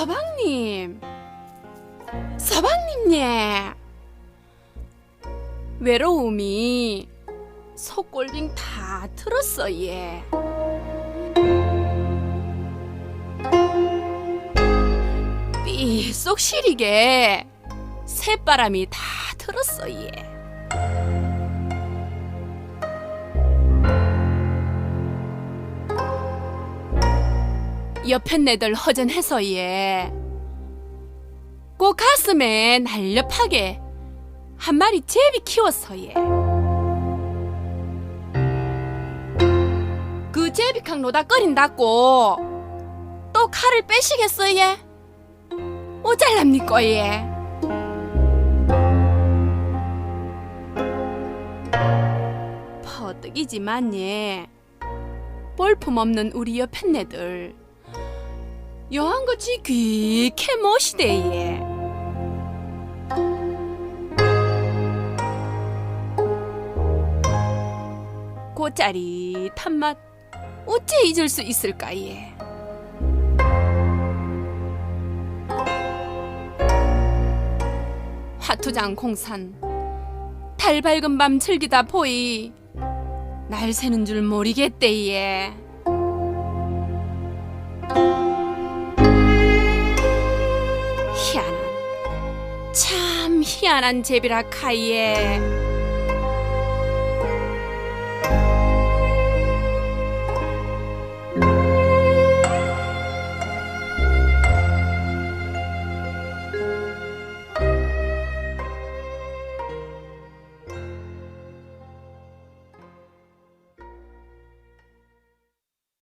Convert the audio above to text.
서방님, 서방님 예. 외로움이 속골빙 다 틀었어 예. 삐 쏙 시리게 새바람이 다 틀었어 예. 옆에 내들 허전해서 예. 꼭 가슴에 날렵하게 한 마리 제비 키웠어 예. 그 제비캉 노닥거린다고 또 칼을 빼시겠어 예? 오잘랍니까 예? 퍼뜩이지만 예. 볼품 없는 우리 옆에 내들 여한같이 귀캐 멋이대 예. 그 짜릿한 맛 어째 잊을 수 있을까 예. 화투장 공산 달 밝은 밤 즐기다 보이 날 새는 줄 모르겠대 예. 참 희한한 제비라 카이에